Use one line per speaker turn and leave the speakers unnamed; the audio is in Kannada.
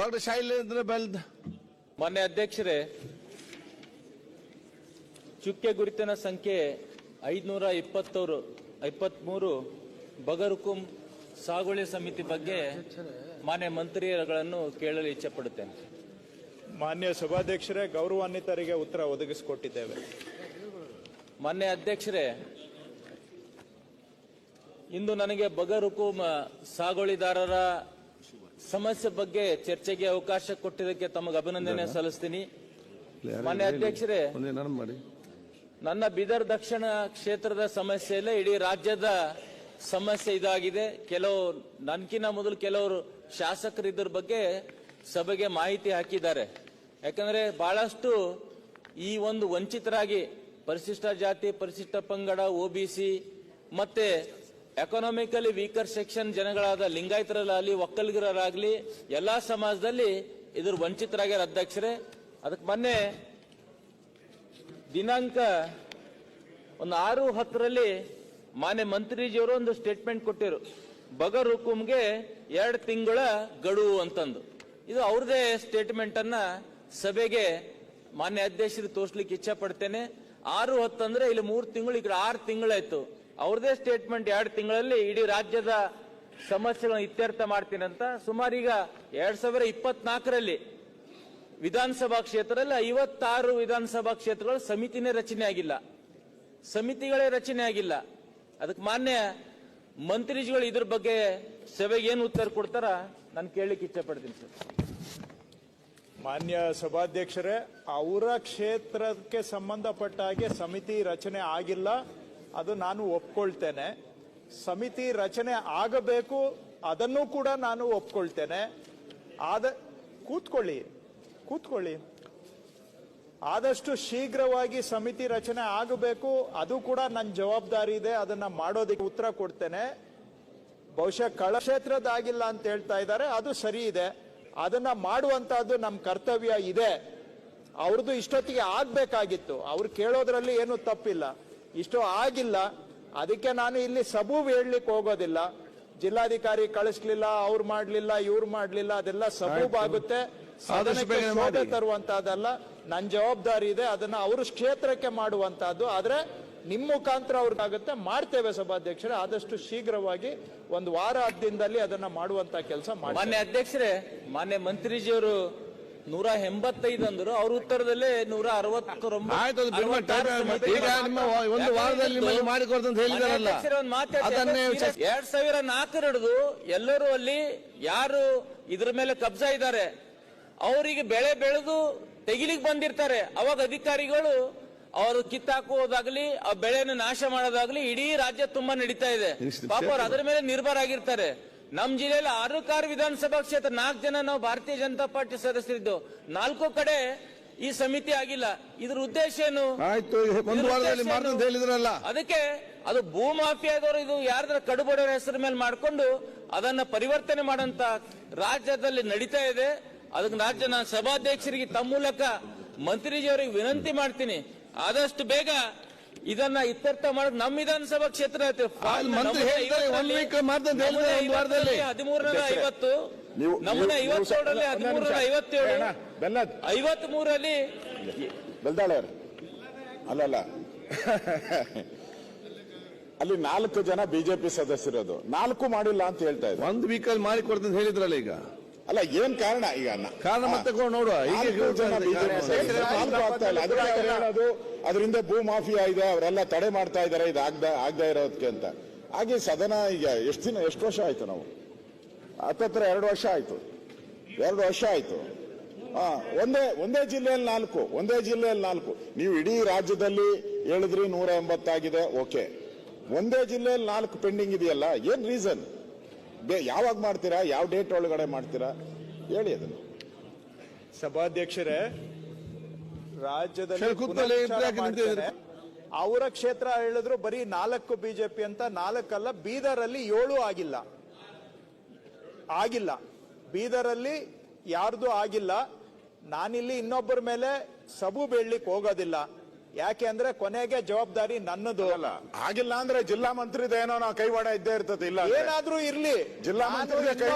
ಡಾಕ್ಟರ್ ಶೈಲೇಂದ್ರ ಬೆಲ್ದ್
ಮಾನ್ಯ ಅಧ್ಯಕ್ಷರೇ ಚುಕ್ಕೆ ಗುರುತಿನ ಸಂಖ್ಯೆ ಐದುನೂರ ಇಪ್ಪತ್ತೂರು ಇಪ್ಪತ್ತ್ಮೂರು ಬಗರುಕುಂ ಸಾಗುವಳಿ ಸಮಿತಿ ಬಗ್ಗೆ ಮಾನ್ಯ ಮಂತ್ರಿಗಳನ್ನು ಕೇಳಲು ಇಚ್ಛೆ ಪಡುತ್ತೇನೆ
ಮಾನ್ಯ ಸಭಾಧ್ಯಕ್ಷರೇ ಗೌರವಾನ್ವಿತರಿಗೆ ಉತ್ತರ ಒದಗಿಸಿಕೊಟ್ಟಿದ್ದೇವೆ.
ಮಾನ್ಯ ಅಧ್ಯಕ್ಷರೇ ಇಂದು ನನಗೆ ಬಗರುಕುಂ ಸಾಗುವಳಿದಾರರ ಸಮಸ್ಯೆ ಬಗ್ಗೆ ಚರ್ಚೆಗೆ ಅವಕಾಶ ಕೊಟ್ಟಿದ್ದಕ್ಕೆ ತಮಗೆ ಅಭಿನಂದನೆ ಸಲ್ಲಿಸ್ತೀನಿ. ಮಾನ್ಯ ಅಧ್ಯಕ್ಷರೇ
ಮಾಡಿ.
ನನ್ನ ಬೀದರ್ ದಕ್ಷಿಣ ಕ್ಷೇತ್ರದ ಸಮಸ್ಯೆ ಇಲ್ಲ ಇಡೀ ರಾಜ್ಯದ ಸಮಸ್ಯೆ ಇದಾಗಿದೆ. ಕೆಲವು ನನ್ಕಿನ ಮೊದಲು ಕೆಲವರು ಶಾಸಕರು ಇದ್ರ ಬಗ್ಗೆ ಸಭೆಗೆ ಮಾಹಿತಿ ಹಾಕಿದ್ದಾರೆ. ಯಾಕಂದ್ರೆ ಬಹಳಷ್ಟು ಈ ಒಂದು ವಂಚಿತರಾಗಿ ಪರಿಶಿಷ್ಟ ಜಾತಿ ಪರಿಶಿಷ್ಟ ಪಂಗಡ ಒಬಿಸಿ ಮತ್ತೆ ಎಕನಾಮಿಕಲಿ ವೀಕರ್ ಸೆಕ್ಷನ್ ಜನಗಳಾದ ಲಿಂಗಾಯತರಲ್ಲಾಗಲಿ ಒಕ್ಕಲಿಗರಾಗಲಿ ಎಲ್ಲಾ ಸಮಾಜದಲ್ಲಿ ಇದ್ರ ವಂಚಿತರಾಗ್ಯಾರ ಅಧ್ಯಕ್ಷರೇ. ಅದಕ್ಕೆ ಮೊನ್ನೆ ದಿನಾಂಕ ಒಂದು ಆರು ಹತ್ತರಲ್ಲಿ ಮಾನ್ಯ ಮಂತ್ರಿಜಿಯವರು ಒಂದು ಸ್ಟೇಟ್ಮೆಂಟ್ ಕೊಟ್ಟಿರು. ಬಗರ್ ಹುಕುಂಗೆ ಎರಡು ತಿಂಗಳ ಗಡುವು ಅಂತಂದು. ಇದು ಅವ್ರದೇ ಸ್ಟೇಟ್ಮೆಂಟ್ ಅನ್ನ ಸಭೆಗೆ ಮಾನ್ಯ ಅಧ್ಯಕ್ಷರು ತೋರಿಸ್ಲಿಕ್ಕೆ ಇಚ್ಛೆ ಪಡ್ತೇನೆ. ಆರು ಹತ್ತಂದ್ರೆ ಇಲ್ಲಿ ಮೂರು ತಿಂಗಳು, ಈ ಕಡೆ ಆರು ತಿಂಗಳಾಯ್ತು. ಅವ್ರದೇ ಸ್ಟೇಟ್ಮೆಂಟ್ ಎರಡು ತಿಂಗಳಲ್ಲಿ ಇಡೀ ರಾಜ್ಯದ ಸಮಸ್ಯೆಗಳನ್ನು ಇತ್ಯರ್ಥ ಅಂತ ಸುಮಾರು ಈಗ ಎರಡ್ ಸಾವಿರ ಇಪ್ಪತ್ನಾಲ್ಕರಲ್ಲಿ ವಿಧಾನಸಭಾ ಕ್ಷೇತ್ರದಲ್ಲಿ ಐವತ್ತಾರು ವಿಧಾನಸಭಾ ಕ್ಷೇತ್ರಗಳು ಸಮಿತಿನೇ ರಚನೆ ಆಗಿಲ್ಲ. ಸಮಿತಿಗಳೇ ರಚನೆ ಆಗಿಲ್ಲ. ಅದಕ್ಕೆ ಮಾನ್ಯ ಮಂತ್ರಿಗಳು ಇದ್ರ ಬಗ್ಗೆ ಸಭೆಗೆ ಏನು ಉತ್ತರ ಕೊಡ್ತಾರ ನಾನು ಕೇಳಲಿಕ್ಕೆ ಇಚ್ಛೆ ಸರ್.
ಮಾನ್ಯ ಸಭಾಧ್ಯಕ್ಷರೇ, ಅವರ ಕ್ಷೇತ್ರಕ್ಕೆ ಸಂಬಂಧಪಟ್ಟ ಹಾಗೆ ಸಮಿತಿ ರಚನೆ ಆಗಿಲ್ಲ. ಅದು ನಾನು ಒಪ್ಕೊಳ್ತೇನೆ. ಸಮಿತಿ ರಚನೆ ಆಗಬೇಕು, ಅದನ್ನು ಕೂಡ ನಾನು ಒಪ್ಕೊಳ್ತೇನೆ. ಆದ, ಕೂತ್ಕೊಳ್ಳಿ ಕೂತ್ಕೊಳ್ಳಿ. ಆದಷ್ಟು ಶೀಘ್ರವಾಗಿ ಸಮಿತಿ ರಚನೆ ಆಗಬೇಕು, ಅದು ಕೂಡ ನನ್ನ ಜವಾಬ್ದಾರಿ ಇದೆ, ಅದನ್ನ ಮಾಡೋದಕ್ಕೆ ಉತ್ತರ ಕೊಡ್ತೇನೆ. ಬಹುಶಃ ಕಳಕ್ಷೇತ್ರದಾಗಿಲ್ಲ ಅಂತ ಹೇಳ್ತಾ ಇದ್ದಾರೆ, ಅದು ಸರಿ ಇದೆ. ಅದನ್ನ ಮಾಡುವಂತಹದ್ದು ನಮ್ಮ ಕರ್ತವ್ಯ ಇದೆ. ಅವ್ರದ್ದು ಇಷ್ಟೊತ್ತಿಗೆ ಆಗ್ಬೇಕಾಗಿತ್ತು. ಅವ್ರು ಕೇಳೋದ್ರಲ್ಲಿ ಏನು ತಪ್ಪಿಲ್ಲ. ಇಷ್ಟು ಆಗಿಲ್ಲ. ಅದಕ್ಕೆ ನಾನು ಇಲ್ಲಿ ಸಬೂಬ್ ಹೇಳಲಿಕ್ಕೆ ಹೋಗೋದಿಲ್ಲ. ಜಿಲ್ಲಾಧಿಕಾರಿ ಕಳಿಸ್ಲಿಲ್ಲ ಅವ್ರು ಮಾಡ್ಲಿಲ್ಲ ಇವ್ರು ಮಾಡ್ಲಿಲ್ಲ ಅದೆಲ್ಲ ಸಬೂಬ್ ಆಗುತ್ತೆ. ಸಾಧನೆ ತರುವಂತಹದ್ದಲ್ಲ ನನ್ನ ಜವಾಬ್ದಾರಿ ಇದೆ ಅದನ್ನ ಅವ್ರ ಕ್ಷೇತ್ರಕ್ಕೆ ಮಾಡುವಂತಹದ್ದು ಆದ್ರೆ ನಿಮ್ಮ ಮುಖಾಂತರ ಅವ್ರಿಗಾಗುತ್ತೆ. ಮಾಡ್ತೇವೆ ಸಭಾಧ್ಯಕ್ಷರೇ ಆದಷ್ಟು ಶೀಘ್ರವಾಗಿ ಒಂದು ವಾರ ಹದ್ದಿನಲ್ಲಿ ದಿನದಲ್ಲಿ ಅದನ್ನ ಮಾಡುವಂತ ಕೆಲಸ ಮಾಡಿ
ಮಾನ್ಯ ಅಧ್ಯಕ್ಷರೇ ಮಾನ್ಯ ಮಂತ್ರಿಜಿಯವರು ನೂರ ಎಂಬತ್ತೈದು ಅಂದ್ರು. ಅವ್ರ ಉತ್ತರದಲ್ಲೇ ನೂರ
ಆಯ್ತು ಅದು ಬಿಡುವ time ಈಗ ನಿಮ್ಮ ಒಂದು ವಾರದಲ್ಲಿ ನಿಮ್ಮಲ್ಲಿ ಮಾಡಿಕೊಡ್ತಂತ ಹೇಳಿದಾರಲ್ಲ. ಅದನ್ನೇ ಚರ್ಚೆ-
ಎರಡ್ ಸಾವಿರ ನಾಲ್ಕರ ಹಿಡಿದು ಎಲ್ಲರೂ ಅಲ್ಲಿ ಯಾರು ಇದ್ರ ಮೇಲೆ ಕಬ್ಜಾ ಇದ್ದಾರೆ. ಅವರಿಗೆ ಬೆಳೆ ಬೆಳೆದು ತೆಗಿಲಿಕ್ ಬಂದಿರ್ತಾರೆ. ಅವಾಗ ಅಧಿಕಾರಿಗಳು ಅವರು ಕಿತ್ತಾಕುವುದಾಗ್ಲಿ ಆ ಬೆಳೆಯನ್ನು ನಾಶ ಮಾಡೋದಾಗ್ಲಿ ಇಡೀ ರಾಜ್ಯ ತುಂಬಾ ನಡೀತಾ ಇದೆ. ಪಾಪ ಅವ್ರು
ಕ್ಷೇತ್ರ-
ಅದರ ಮೇಲೆ ನಿರ್ಭರ ಆಗಿರ್ತಾರೆ. ನಮ್ ಜಿಲ್ಲೆಯಲ್ಲಿ ಆರು ಕಾರು ವಿಧಾನಸಭಾ ಕ್ಷೇತ್ರ ನಾಲ್ಕು ಜನ ನಾವು ಭಾರತೀಯ ಜನತಾ ಪಾರ್ಟಿ ಸದಸ್ಯರಿದ್ದು. ನಾಲ್ಕು ಕಡೆ ಈ ಸಮಿತಿ ಆಗಿಲ್ಲ. ಇದ್ರ ಉದ್ದೇಶ ಏನು?
ಹೇಳಿದ್ರಲ್ಲ.
ಅದಕ್ಕೆ ಅದು ಭೂ ಮಾಫಿಯಾದವರು ಇದು ಯಾರ್ದ್ರ ಕಡುಬಡವರ ಹೆಸರು ಮೇಲೆ ಮಾಡಿಕೊಂಡು ಅದನ್ನ ಪರಿವರ್ತನೆ ಮಾಡಂತ ರಾಜ್ಯದಲ್ಲಿ ನಡೀತಾ ಇದೆ. ಅದಕ್ಕೆ ರಾಜ್ಯ ನಾನು ಸಭಾಧ್ಯಕ್ಷರಿಗೆ ತಮ್ಮ ಮೂಲಕ ಮಂತ್ರಿಜಿಯವರಿಗೆ ವಿನಂತಿ ಮಾಡ್ತೀನಿ. ಆದಷ್ಟು ಬೇಗ ಇದನ್ನ ಇತ್ಯರ್ಥ ಮಾಡಕ್ ನಮ್ಮ ವಿಧಾನಸಭಾ ಕ್ಷೇತ್ರ. ಹದಿಮೂರರ ಐವತ್ತು
ನೀವು-
ಐವತ್ತೇಳರಲ್ಲಿ ಹದಿಮೂರರ ಐವತ್ತೇಳು ಐವತ್ ಮೂರಲ್ಲಿ
ಬೆಲ್ದಾಳೆ ಅಲ್ಲಲ್ಲ. ಅಲ್ಲಿ ನಾಲ್ಕು ಜನ ಬಿಜೆಪಿ ಸದಸ್ಯರದು ನಾಲ್ಕು ಮಾಡಿಲ್ಲ ಅಂತ ಹೇಳ್ತಾ ಇದ್ದಾರೆ.
ಒಂದು ವೀಕಲ್ಲಿ ಮಾಡಿ ಕೊಡ್ತಂತ ಹೇಳಿದ್ರಲ್ಲ ಈಗ.
ಅಲ್ಲ ಏನ್ ಕಾರಣ ಈಗ
ಕಾರಣ ಮತ್ತೆ ನೋಡುವ.
ಹೇಳೋದು ಅದರಿಂದ ಭೂ ಮಾಫಿಯಾ ಇದೆ ಅವರೆಲ್ಲ ತಡೆ ಮಾಡ್ತಾ ಇದ್ದಾರೆ ಇದು ಆಗ್ದ ಆಗದೆ ಇರೋದಕ್ಕೆ ಅಂತ. ಹಾಗೆ ಸದನ ಈಗ ಎಷ್ಟು ದಿನ ಎಷ್ಟು ವರ್ಷ ಆಯ್ತು ನಾವು? ಹತ್ತತ್ರ ಎರಡು ವರ್ಷ ಆಯ್ತು. ಎರಡು ವರ್ಷ ಆಯ್ತು. ಹಾ ಒಂದೇ ಒಂದೇ ಜಿಲ್ಲೆಯಲ್ಲಿ ನಾಲ್ಕು ಒಂದೇ ಜಿಲ್ಲೆಯಲ್ಲಿ ನಾಲ್ಕು. ನೀವು ಇಡೀ ರಾಜ್ಯದಲ್ಲಿ ಹೇಳಿದ್ರಿ ನೂರ ಎಂಬತ್ತಾಗಿದೆ ಓಕೆ. ಒಂದೇ ಜಿಲ್ಲೆಯಲ್ಲಿ ನಾಲ್ಕು ಪೆಂಡಿಂಗ್ ಇದೆಯಲ್ಲ ಏನ್ ರೀಸನ್ ಯಾವಾಗ ಮಾಡ್ತೀರಾ? ಯಾವ ಡೇಟ್ ಒಳಗಡೆ ಮಾಡ್ತೀರಾ? ಹೇಳಿ ಅದನ್ನು.
ಸಭಾಧ್ಯಕ್ಷರೇ ರಾಜ್ಯದಲ್ಲಿ. ಅವರ ಕ್ಷೇತ್ರ ಹೇಳಿದ್ರು ಬರೀ ನಾಲ್ಕು ಬಿಜೆಪಿ ಅಂತ ನಾಲ್ಕಲ್ಲ ಬೀದರಲ್ಲಿ ಏಳು ಆಗಿಲ್ಲ. ಆಗಿಲ್ಲ. ಬೀದರಲ್ಲಿ ಯಾರ್ದು ಆಗಿಲ್ಲ. ನಾನಿಲ್ಲಿ ಇನ್ನೊಬ್ಬರ ಮೇಲೆ ಸಬು ಬೀಳ್ಲಿಕ್ಕೆ ಹೋಗೋದಿಲ್ಲ. ಯಾಕೆ ಅಂದ್ರೆ ಕೊನೆಗೆ ಜವಾಬ್ದಾರಿ ನನ್ನದು
ಅಲ್ಲ ಆಗಿಲ್ಲ ಅಂದ್ರೆ ಜಿಲ್ಲಾ ಮಂತ್ರಿದೇನೋ ನಾವು ಕೈವಾಡ ಇದ್ದೇ ಇರ್ತದೆ ಇಲ್ಲ.
ಏನಾದ್ರೂ ಇರ್ಲಿ
ಜಿಲ್ಲಾ
ಮಂತ್ರಿ
ಮಂತ್ರಿಗೆ ಕೈ